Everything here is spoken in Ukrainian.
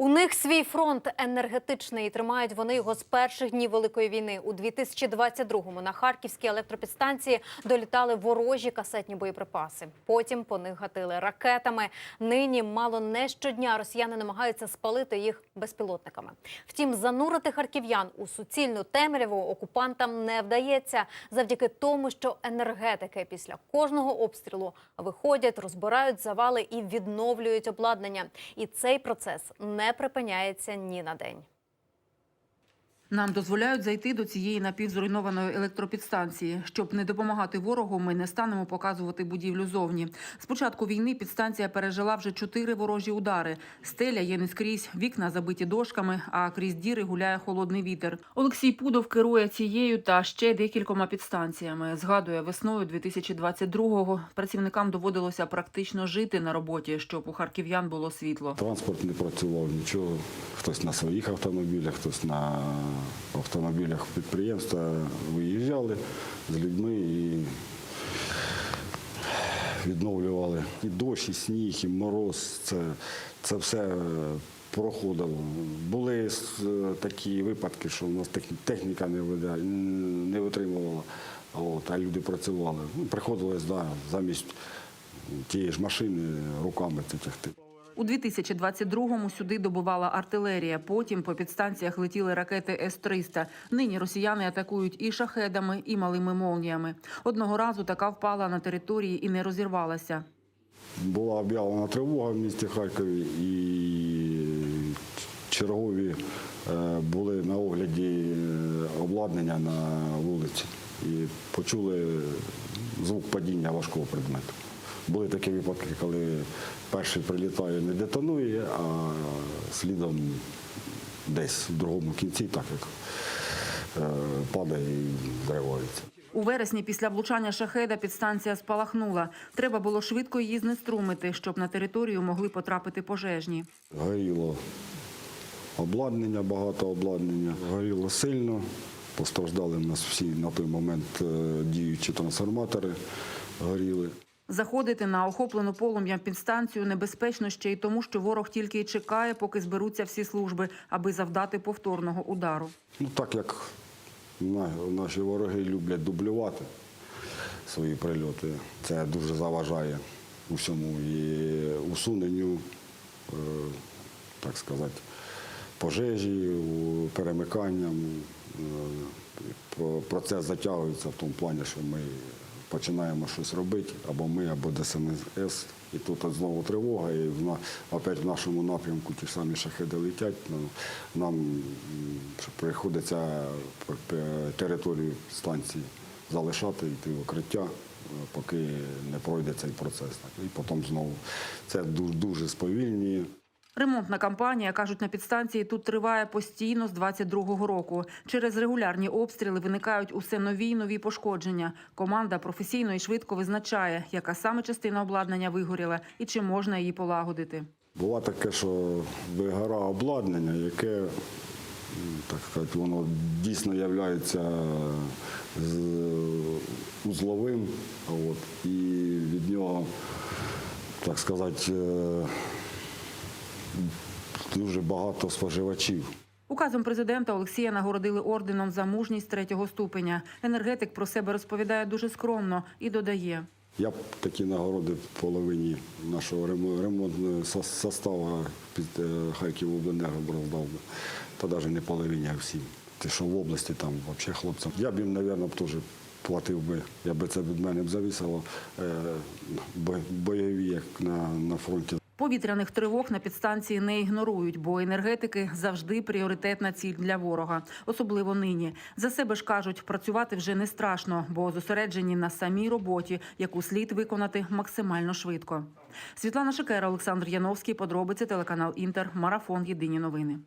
У них свій фронт енергетичний тримають вони його з перших днів великої війни. У 2022-му на харківській електропідстанції долітали ворожі касетні боєприпаси. Потім по них гатили ракетами. Нині мало не щодня росіяни намагаються спалити їх безпілотниками. Втім, занурити харків'ян у суцільну темряву окупантам не вдається завдяки тому, що енергетики після кожного обстрілу виходять, розбирають завали і відновлюють обладнання. І цей процес не припиняється ні на день. Нам дозволяють зайти до цієї напівзруйнованої електропідстанції. Щоб не допомагати ворогу, ми не станемо показувати будівлю зовні. З початку війни підстанція пережила вже чотири ворожі удари. Стеля є не скрізь, вікна забиті дошками, а крізь діри гуляє холодний вітер. Олексій Пудов керує цією та ще декількома підстанціями. Згадує, весною 2022-го працівникам доводилося практично жити на роботі, щоб у харків'ян було світло. Транспорт не працював нічого. Хтось на своїх автомобілях, хтось на автомобілях підприємства виїжджали з людьми і відновлювали. І дощ, і сніг, і мороз. Це, це все е, проходило. Були е, такі випадки, що у нас техніка не, витримувала, от, а люди працювали. Ну, приходилось да, замість тієї ж машини руками це тягти. У 2022-му сюди добувала артилерія. Потім по підстанціях летіли ракети С-300. Нині росіяни атакують і шахедами, і малими молніями. Одного разу така впала на території і не розірвалася. Була об'явлена тривога в місті Харкові і чергові е, були на огляді е, обладнання на вулиці і почули звук падіння важкого предмету. Були такі випадки, коли перший прилітає, не детонує, а слідом десь в другому кінці, так як е, падає і зривається. У вересні після влучання шахеда підстанція спалахнула. Треба було швидко її знеструмити, щоб на територію могли потрапити пожежні. Горіло обладнання, багато обладнання. Горіло сильно. Постраждали в нас всі на той момент е, діючі трансформатори горіли. Заходити на охоплену полум'ям підстанцію небезпечно ще й тому, що ворог тільки й чекає, поки зберуться всі служби, аби завдати повторного удару. Ну так як наші вороги люблять дублювати свої прильоти, це дуже заважає усьому і усуненню, е, так сказати, пожежі, перемиканням. Е, Процес затягується в тому плані, що ми починаємо щось робити, або ми, або ДСНС. І тут знову тривога, і в, опять в нашому напрямку ті самі шахеди летять. Ну, нам приходиться п- територію станції залишати, йти в укриття, е, поки не пройде цей процес. І потім знову це дуже, дуже сповільнює. Ремонтна кампанія, кажуть, на підстанції тут триває постійно з 22-го року. Через регулярні обстріли виникають усе нові й нові пошкодження. Команда професійно і швидко визначає, яка саме частина обладнання вигоріла і чи можна її полагодити. Бува таке, що вигора обладнання, яке, так сказати, воно дійсно є узловим, от, і від нього, так сказати, е, дуже багато споживачів. Указом президента Олексія нагородили орденом за мужність третього ступеня. Енергетик про себе розповідає дуже скромно і додає. Я б такі нагороди в половині нашого ремонтного составу під е, Харківобленерго роздав би. Та навіть не половині, а всім. Те, що в області там взагалі хлопцям. Я б їм, мабуть, теж платив би, якби це від мене б зависило, е, бойові, як на, на фронті. Повітряних тривог на підстанції не ігнорують, бо енергетики завжди пріоритетна ціль для ворога, особливо нині. За себе ж кажуть, працювати вже не страшно, бо зосереджені на самій роботі, яку слід виконати максимально швидко. Світлана Шикера, Олександр Яновський. Подробиці телеканал Інтер. Марафон. Єдині новини.